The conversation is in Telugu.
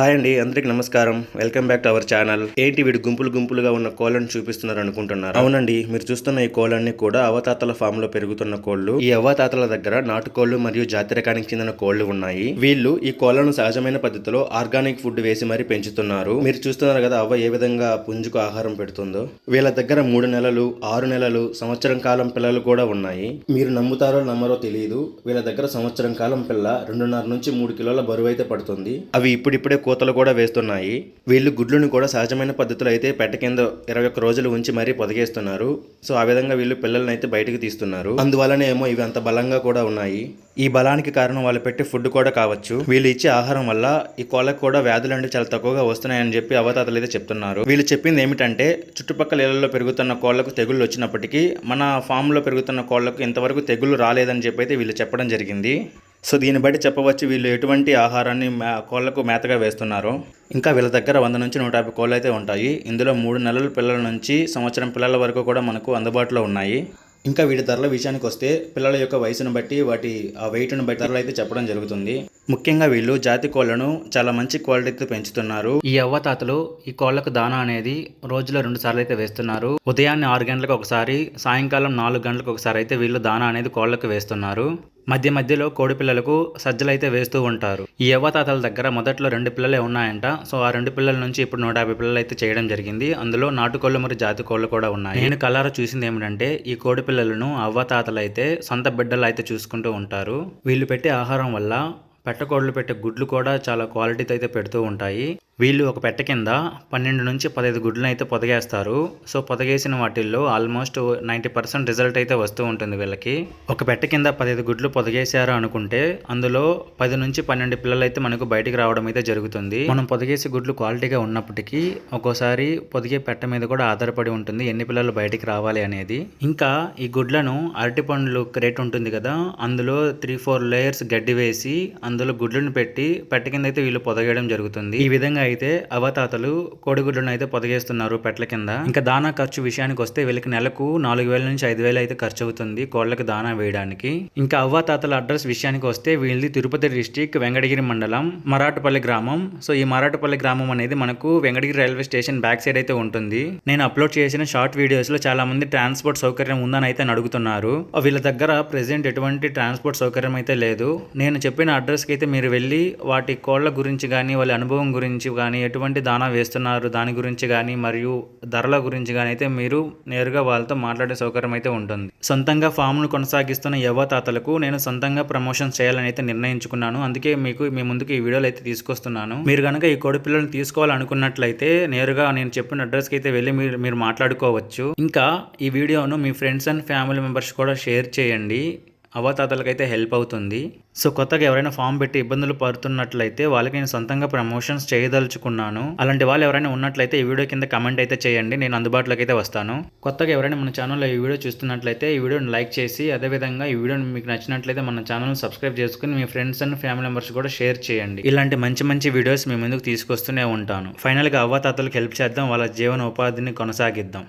హాయ్ అండి అందరికి నమస్కారం. Welcome back to our channel. ఏంటి వీడు గుంపులు గుంపులుగా ఉన్న కోళ్ళను చూపిస్తున్నారు అనుకుంటున్నారు అవునండి మీరు చూస్తున్న ఈ కోళ్ళన్ని కూడా అవతాతల ఫామ్లో పెరుగుతున్న కోళ్ళు. ఈ అవతాతల దగ్గర నాటుకోళ్ళు మరియు జాతి రకానికి చెందిన కోళ్ళు ఉన్నాయి. వీళ్ళు ఈ కోళ్ళను సహజమైన పద్ధతిలో ఆర్గానిక్ ఫుడ్ వేసి మరీ పెంచుతున్నారు. మీరు చూస్తున్నారు కదా అవ్వ ఏ విధంగా పుంజుకు ఆహారం పెడుతుందో. వీళ్ళ దగ్గర మూడు నెలలు ఆరు నెలలు సంవత్సరం కాలం పిల్లలు కూడా ఉన్నాయి. మీరు నమ్ముతారో నమ్మరో తెలియదు వీళ్ళ దగ్గర సంవత్సరం కాలం పిల్ల రెండున్నర నుంచి మూడు కిలోల బరువు అయితే పడుతుంది. అవి ఇప్పుడిప్పుడే కోతలు కూడా వేస్తున్నాయి. వీళ్ళు గుడ్లను కూడా సహజమైన పద్ధతిలో అయితే పెట్ట కింద ఇరవై ఒక్క రోజులు ఉంచి మరీ పొదగేస్తున్నారు. సో ఆ విధంగా వీళ్ళు పిల్లల్ని అయితే బయటకు తీస్తున్నారు. అందువల్లనే ఏమో ఇవి అంత బలంగా కూడా ఉన్నాయి. ఈ బలానికి కారణం వాళ్ళు పెట్టే ఫుడ్ కూడా కావచ్చు. వీళ్ళు ఇచ్చే ఆహారం వల్ల ఈ కోళ్ళకు కూడా వ్యాధులు అంటే చాలా తక్కువగా వస్తున్నాయని చెప్పి అవతాతలు అయితే చెప్తున్నారు. వీళ్ళు చెప్పింది ఏమిటంటే చుట్టుపక్కల ఇళ్ళలో పెరుగుతున్న కోళ్ళకు తెగుళ్ళు వచ్చినప్పటికీ మన ఫామ్లో పెరుగుతున్న కోళ్ళకు ఇంతవరకు తెగుళ్ళు రాలేదని చెప్పి అయితే వీళ్ళు చెప్పడం జరిగింది. సో దీన్ని బట్టి చెప్పవచ్చు వీళ్ళు ఎటువంటి ఆహారాన్ని కోళ్ళకు కోళ్ళకు మేతగా వేస్తున్నారు. ఇంకా వీళ్ళ దగ్గర వంద నుంచి నూట యాభై కోళ్ళు అయితే ఉంటాయి. ఇందులో మూడు నెలల పిల్లల నుంచి సంవత్సరం పిల్లల వరకు కూడా మనకు అందుబాటులో ఉన్నాయి. ఇంకా వీటి ధరల విషయానికి వస్తే పిల్లల యొక్క వయసును బట్టి వాటి ఆ వెయిట్ను బట్టి ధరలు అయితే చెప్పడం జరుగుతుంది. ముఖ్యంగా వీళ్ళు జాతి కోళ్ళను చాలా మంచి క్వాలిటీతో పెంచుతున్నారు. ఈ అవ్వతాతలు ఈ కోళ్ళకు దానా అనేది రోజులో రెండు సార్లు అయితే వేస్తున్నారు. ఉదయాన్నే ఆరు గంటలకు ఒకసారి సాయంకాలం నాలుగు గంటలకు ఒకసారి అయితే వీళ్ళు దానా అనేది కోళ్ళకు వేస్తున్నారు. మధ్య మధ్యలో కోడి పిల్లలకు సజ్జలు అయితే వేస్తూ ఉంటారు. ఈ యవ్వతాతల దగ్గర మొదట్లో రెండు పిల్లలే ఉన్నాయంట. సో ఆ రెండు పిల్లల నుంచి ఇప్పుడు నూట యాభై పిల్లలు అయితే చేయడం జరిగింది. అందులో నాటుకోళ్ళు మరియు జాతి కోళ్ళు కూడా ఉన్నాయి. నేను కలర్ చూసింది ఏమిటంటే ఈ కోడి పిల్లలను అవ్వతాతలు అయితే సొంత బిడ్డలు అయితే చూసుకుంటూ ఉంటారు. వీళ్ళు పెట్టే ఆహారం వల్ల పెట్టకోళ్ళు పెట్టే గుడ్లు కూడా చాలా క్వాలిటీతో అయితే పెడుతూ ఉంటాయి. వీళ్ళు ఒక పెట్ట కింద పన్నెండు నుంచి పదహైదు గుడ్లను అయితే పొదగేస్తారు. సో పొదగేసిన వాటిల్లో ఆల్మోస్ట్ నైంటీ పర్సెంట్ రిజల్ట్ అయితే వస్తూ ఉంటుంది వీళ్ళకి. ఒక పెట్ట కింద పదహైదు గుడ్లు పొదగేశారు అనుకుంటే అందులో పది నుంచి పన్నెండు పిల్లలు అయితే మనకు బయటికి రావడం అయితే జరుగుతుంది. మనం పొదిగేసే గుడ్లు క్వాలిటీగా ఉన్నప్పటికీ ఒక్కోసారి పొదిగే పెట్ట మీద కూడా ఆధారపడి ఉంటుంది ఎన్ని పిల్లలు బయటికి రావాలి అనేది. ఇంకా ఈ గుడ్లను అరటి పండ్లు క్రేట్ ఉంటుంది కదా అందులో త్రీ ఫోర్ లేయర్స్ గడ్డి వేసి అందులో గుడ్లను పెట్టి పెట్ట కింద అయితే వీళ్ళు పొదగేయడం జరుగుతుంది. ఈ విధంగా అయితే అవతాతలు కోడిగుడ్లను అయితే పొదగేస్తున్నారు పెట్టల కింద. ఇంకా దానా ఖర్చు విషయానికి వస్తే వీళ్ళకి నెలకు నాలుగు వేల నుంచి ఐదు వేలు అయితే ఖర్చు అవుతుంది కోళ్ళకి దానా వేయడానికి. ఇంకా అవ్వాతాతల అడ్రస్ విషయానికి వస్తే వీళ్ళది తిరుపతి డిస్టిక్ వెంకటగిరి మండలం మరాటపల్లి గ్రామం. సో ఈ మరాటపల్లి గ్రామం అనేది మనకు Venkatagiri railway station back side అయితే ఉంటుంది. నేను అప్లోడ్ చేసిన షార్ట్ వీడియోస్లో చాలా మంది ట్రాన్స్పోర్ట్ సౌకర్యం ఉందని అయితే అడుగుతున్నారు. వీళ్ళ దగ్గర ప్రెసెంట్ ఎటువంటి ట్రాన్స్పోర్ట్ సౌకర్యం అయితే లేదు. నేను చెప్పిన అడ్రస్కి అయితే మీరు వెళ్ళి వాటి కోళ్ళ గురించి కానీ వాళ్ళ అనుభవం గురించి కానీ ఎటువంటి దాణా వేస్తున్నారు దాని గురించి కానీ మరియు ధరల గురించి కానీ అయితే మీరు నేరుగా వాళ్ళతో మాట్లాడే సౌకర్యం అయితే ఉంటుంది. సొంతంగా ఫామ్ను కొనసాగిస్తున్న యువతాతలకు నేను సొంతంగా ప్రమోషన్ చేయాలని అయితే నిర్ణయించుకున్నాను. అందుకే మీకు మీ ముందుకు ఈ వీడియోలు అయితే తీసుకొస్తున్నాను. మీరు కనుక ఈ కోడి పిల్లల్ని తీసుకోవాలనుకున్నట్లయితే నేరుగా నేను చెప్పిన అడ్రస్కి అయితే వెళ్ళి మీరు మీరు మాట్లాడుకోవచ్చు. ఇంకా ఈ వీడియోను మీ ఫ్రెండ్స్ అండ్ ఫ్యామిలీ మెంబర్స్ కూడా షేర్ చేయండి. అవతాతలకైతే హెల్ప్ అవుతుంది. సో కొత్తగా ఎవరైనా ఫామ్ పెట్టి ఇబ్బందులు పడుతున్నట్లయితే వాళ్ళకి నేను సొంతంగా ప్రమోషన్స్ చేయదలుచుకున్నాను. అలాంటి వాళ్ళు ఎవరైనా ఉన్నట్లయితే ఈ వీడియో కింద కమెంట్ అయితే చేయండి. నేను అందుబాటులోకి అయితే వస్తాను. కొత్తగా ఎవరైనా మన ఛానల్లో ఈ వీడియో చూస్తున్నట్లయితే ఈ వీడియోని లైక్ చేసి అదేవిధంగా ఈ వీడియోని మీకు నచ్చినట్లయితే మన ఛానల్ సబ్స్క్రైబ్ చేసుకుని మీ ఫ్రెండ్స్ అండ్ ఫ్యామిలీ మెంబర్స్ కూడా షేర్ చేయండి. ఇలాంటి మంచి మంచి వీడియోస్ మీ ముందుకు తీసుకొస్తూనే ఉంటాను. ఫైనల్గా అవ్వాతాతలకు హెల్ప్ చేద్దాం. వాళ్ళ జీవన ఉపాధిని కొనసాగిద్దాం.